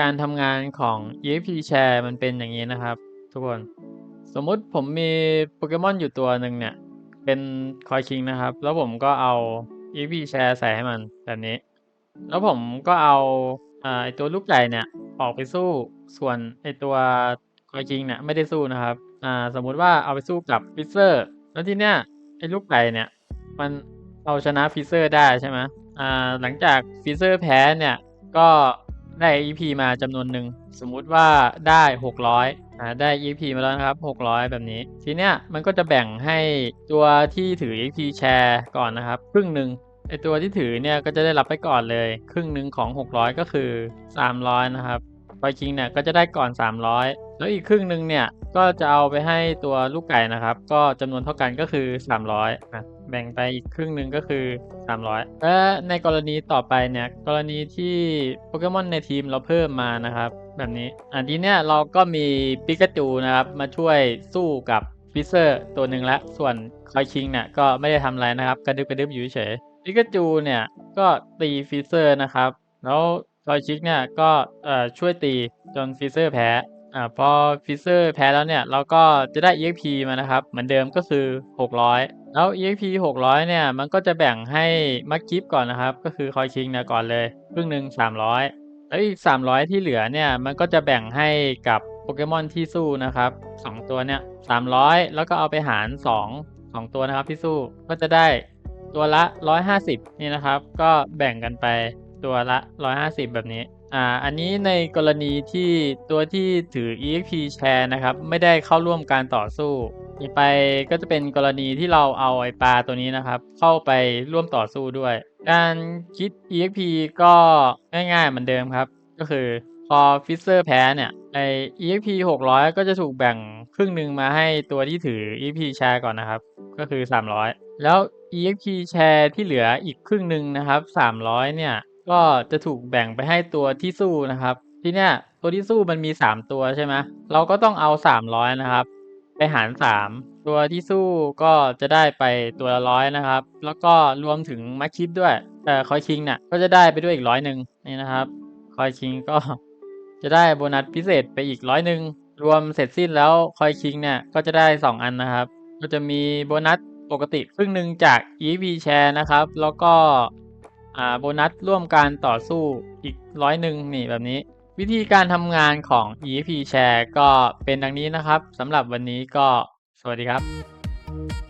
การทำงานของ EXP Share มันเป็นอย่างนี้นะครับ ทุกคน สมมุติผมมีโปเกมอนอยู่ตัวหนึ่งเนี่ย เป็นคอยคิงนะครับ แล้วผมก็เอา EXP Share ใส่ให้มันแบบนี้ แล้วผมก็เอาอ่าไอตัวลูกไก่เนี่ยออกไปสู้ส่วนไอตัวคอยคิงเนี่ยไม่ได้สู้นะครับอ่าสมมุติว่าเอาไปสู้กับฟิเซอร์ แล้วทีเนี้ยไอลูกไก่เนี่ยมันเอาชนะฟิเซอร์ได้ใช่ไหมอ่าหลังจากฟิเซอร์แพ้เนี่ยก็ ได้ EP มาจำนวนหนึ่ง สมมุติว่าได้ 600อ่าได้ EP มาแล้วนะครับ 600 แบบนี้ ทีเนี้ยมันก็จะแบ่งให้ตัวที่ถือ EP แชร์ก่อนนะครับ ครึ่งหนึ่งไอตัวที่ถือเนี่ยก็จะได้รับไปก่อนเลย ครึ่งหนึ่งของ 600 ก็คือ 300 นะครับไฟคิงเนี่ยก็จะได้ก่อน 300 แล้วอีกครึ่งหนึ่งเนี่ยก็จะเอาไปให้ตัวลูกไก่นะครับ ก็จำนวนเท่ากันก็คือ 300อะ แบ่งไปอีกครึ่งหนึ่งก็คือ 300 และในกรณีต่อไปเนี่ยกรณีที่โปเกมอนในทีมเราเพิ่มมานะครับ แบบนี้ อันนี้เนี่ยเราก็มีปิกาจูนะครับมาช่วยสู้กับฟิเซอร์ตัวหนึ่งแล้วส่วนคอยคิงเนี่ยก็ไม่ได้ทำอะไรนะครับกระดึบกระดึบอยู่เฉยปิกาจูเนี่ยก็ตีฟิเซอร์นะครับ แล้วคอยคิกเนี่ยก็เอ่อช่วยตีจนฟิเซอร์แพ้ อ่าพอฟิเซอร์แพ้แล้วเนี่ย เราก็จะได้ EXP มานะครับ เหมือนเดิมก็คือ 600 แล้ว EXP 600 เนี่ย มันก็จะแบ่งให้มักกิฟก่อนนะครับ ก็คือคอยคิงนี่ยก่อนเลยครึ่งหนึ่ง300 แล้วอีก 300 ที่เหลือเนี่ย มันก็จะแบ่งให้กับโปเกมอนที่สู้นะครับ 2 ตัวเนี่ย 300 แล้วก็เอาไปหาร 2 2 ตัวนะครับที่สู้ก็จะได้ตัวละ 150 นี่นะครับ ก็แบ่งกันไป ตัวละ 150 แบบนี้ อ่า อันนี้ในกรณีที่ตัวที่ถือ EXP share นะครับ ไม่ได้เข้าร่วมการต่อสู้ไปก็จะเป็นกรณีที่เราเอาไอปลาตัวนี้นะครับ เข้าไปร่วมต่อสู้ด้วย การคิด EXP ก็ง่ายๆเหมือนเดิมครับ ก็คือพอฟิเซอร์แพ้เนี่ยไอ EXP 600 ก็จะถูกแบ่งครึ่งหนึ่งมาให้ตัวที่ถือ EXP share ก่อนนะครับ ก็คือ 300 แล้ว EXP share ที่เหลืออีกครึ่งหนึ่งนะครับ 300 เนี่ย ก็จะถูกแบ่งไปให้ตัวที่สู้นะครับ ที่เนี้ยตัวที่สู้มันมี 3 ตัวใช่ไหมเราก็ต้องเอา 300 นะครับ ไปหาร 3 ตัวที่สู้ก็จะได้ไปตัวละร้อยนะครับ แล้วก็รวมถึงมาคิดด้วย แต่คอยคิงเนี่ยก็จะได้ไปด้วยอีกร้อยหนึ่งนี่นะครับคอยคิงก็จะได้โบนัสพิเศษไปอีกร้อยหนึ่งรวมเสร็จสิ้นแล้วคอยคิงเนี่ยก็จะได้ 2 อันนะครับ ก็จะมีโบนัสปกติครึ่งหนึ่งจาก EV Share นะครับ แล้วก็ อ่าโบนัสร่วมการต่อสู้อีกร้อยหนึ่งนี่แบบนี้ วิธีการทำงานของ EXP Share ก็เป็นดังนี้นะครับสำหรับวันนี้ก็สวัสดีครับ